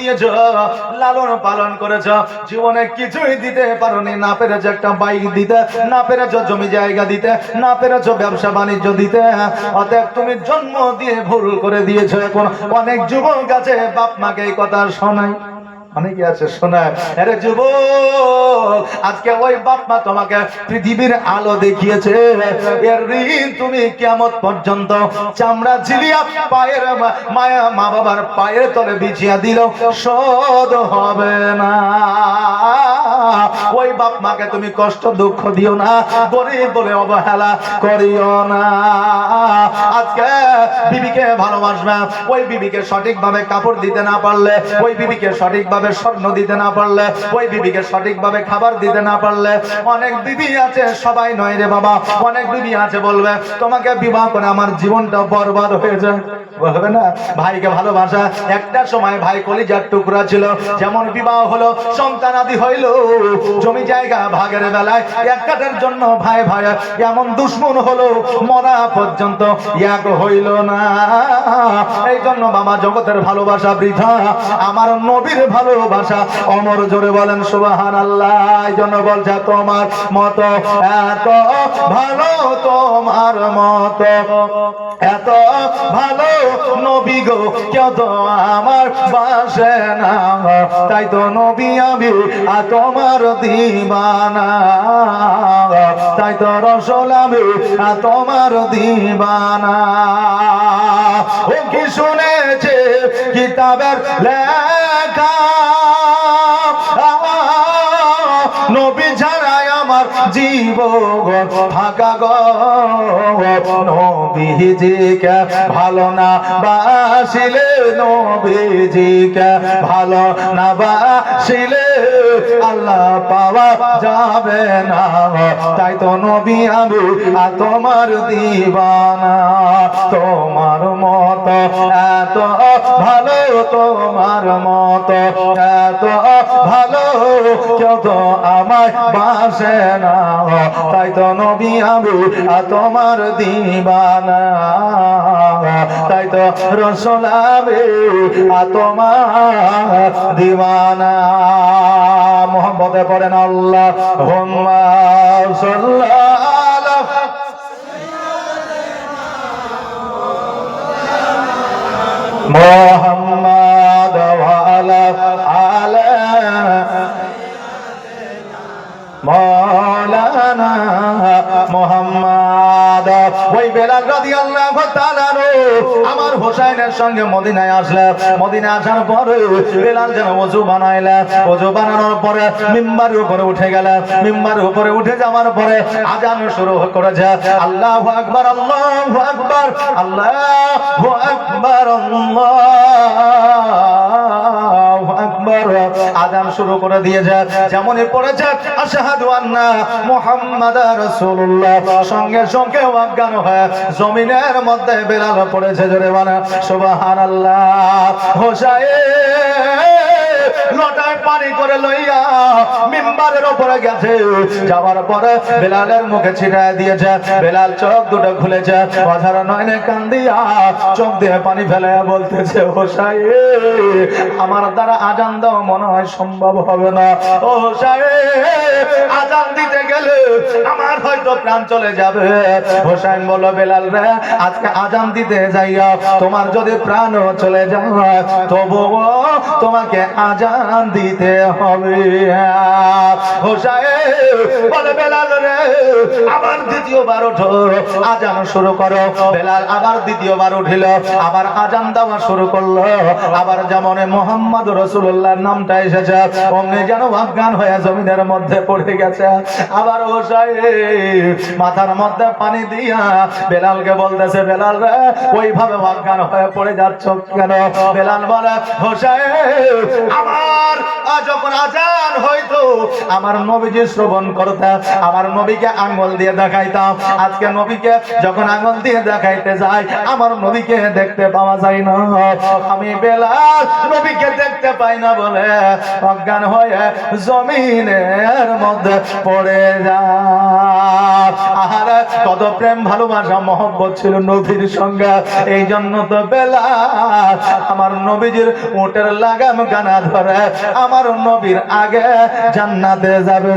দিয়েছ, লালন পালন করেছ। জীবনে কিছুই দিতে পারোনি, না পেরেছ একটা বাইক দিতে, না পেরেছ জমি জায়গা দিতে, না পেরেছ ব্যবসা বাণিজ্য দিতে। অতএব তুমি জন্ম দিয়ে ভুল করে দিয়েছ। এখন অনেক যুবক আছে, বাপ মাকে এই কথা শোনায়। অনেকে আছে শোনায় আরে যুবক, আজকে ওই বাপ মা তোমাকে পৃথিবীর আলো দেখিয়েছে। এর ঋণ তুমি কেমন পর্যন্ত চামড়া ঝিলিয়া পায়ের মায়া মা বাবার পায়ের তলে বিছিয়া দিল সদ হবে না। ওই বাপ মাকে তুমি কষ্ট দুঃখ দিও না গরিব বলে অবহেলা করিও না। আজকে বিবিকে ভালোবাসবে, ওই বিবিকে সঠিকভাবে কাপড় দিতে না পারলে, ওই বিবিকে সঠিকভাবে স্বর্ণ দিতে না পারলে, ওই বিবিকে সঠিকভাবে খাবার দিতে না পারলে, অনেক বিবি আছে, সবাই নয় রে বাবা, অনেক বিবি আছে বলবে, তোমাকে বিবাহ করে আমার জীবনটা বরবাদ হয়ে যায় বলবে না, ভাইকে ভালোবাসা, একটা সময় ভাই কলিজার টুকরা ছিল, যেমন বিবাহ হলো সন্তান আদি হইল। জমি জায়গা ভাগের বেলায় এক কাঠের জন্য ভাই ভাই, এমন দুশ্মন হলো, মরা পর্যন্ত এক হইল না। এই জন্য বাবা জগতের ভালোবাসা বৃথা, আমার নবীর ভালোবাসা অমর জোরে বলেন সুবাহান আল্লাহ এই জন্য বলছে, তোমার মতো এত ভালো, তোমার মত এত ভালো নবী গো, কেউ আমার বাসে না। তাই তো নবী আমি, আর তোমার দিবানা। তাই তো রসল আমি তোমার দিবানা। ও কি শুনেছে কিতাবের লেখা? নবী জীবন ফাঁকা গো, নবীজিকে ভালো না বাসিলে, নবীজিকে ভালো না বাসিলে, আল্লাহ পাওয়া যাবে না। তাই তো নবী আমি আর তোমার দিবানা, তোমার এত ভালো তোমার মত, এত ভালো আমায় বাসে না। তাই তো নবী আমি তোমার দিবানা। তাই তো রসল আর তোমার দিবানা। মোহাম্মদে পড়েন আল্লাহ, হুম্মা সাল্লাল্লাহু মোহাম্মদ মোহাম্মদ ওই বেলাল রাদিয়াল্লাহু তাআলা আমার হোসেনের সঙ্গে মদিনায় আসলে। মদিনায় আসার পরে বেলাল যেন ওযু বানাইলে। ওযু বানানোর পরে মিম্বারের উপরে উঠে গেলে। মিম্বারের উপরে উঠে যাওয়ার পরে আজান শুরু করেছে। আল্লাহু আকবার আল্লাহু আকবার আল্লাহু আকবার, আল্লাহু আকবার আজান শুরু করে দিয়ে যাক। যেমনই যাক, আশহাদু আন্না মুহাম্মাদার রাসূলুল্লাহ। সঙ্গে সঙ্গে অজ্ঞান হয়ে জমিনের মধ্যে বেলাল পড়েছে জোরে বলে সুবহানাল্লাহ। হোসাইন! লটায় পানি করে লইয়া মিম্বারের উপরে গেছে। যাওয়ার পরে বেলালের মুখে ছিটায় দিয়েছে। বেলাল চোখ দুটো খুলেছে। অধার নয়নে কান্দিয়া চোখ দিয়ে পানি ফেলে বলতেছে হোসাই আমার দ্বারা আজান দেওয়া মনে হয় সম্ভব হবে না। ও হোসাই আজান দিতে গেলে আমার হয়তো প্রাণ চলে যাবে। হোসাইন বলল, বেলাল রে, আজকে আজান দিতে যাইয়া তোমার যদি প্রাণ চলে যায়, তবুও তোমাকে আজান দিতে হবে। আজান শুরু করো। বেলাল আবার দ্বিতীয়বার উঠিল, আবার আজান দেওয়া শুরু করল। আবার যেমন মোহাম্মদ রসুল্লাহর নামটা এসেছে, অমনি যেন অজ্ঞান হয়ে জমিনের মধ্যে পড়ে গেছে। আবার হোসাই মাথার মধ্যে পানি দিয়া বেলালকে বলতেছে, বেলাল রে, ওইভাবে অজ্ঞান হয়ে পড়ে যাচ্ছ কেন? বেলাল বলে হোসাই আমার যখন আজান হইতো, আমার নবীজি শ্রবণ করতাম আমার নবীকে আঙ্গুল দিয়ে দেখাইতাম। আজকে নবীকে যখন আঙ্গুল দিয়ে দেখাইতে যাই আমার নবীকে দেখতে পাওয়া যায় না। আমি বেলাল নবীকে দেখতে পাই না বলে অজ্ঞান হয়ে জমিনের মধ্যে পড়ে যা আর কত প্রেম ভালোবাসা, মহব্বত ছিল নবীর সঙ্গে। এই জন্য তো বেলা, আমার নবীজির উটের লাগাম গানা ধরে, আমার নবীর আগে জান্নাতে যাবে।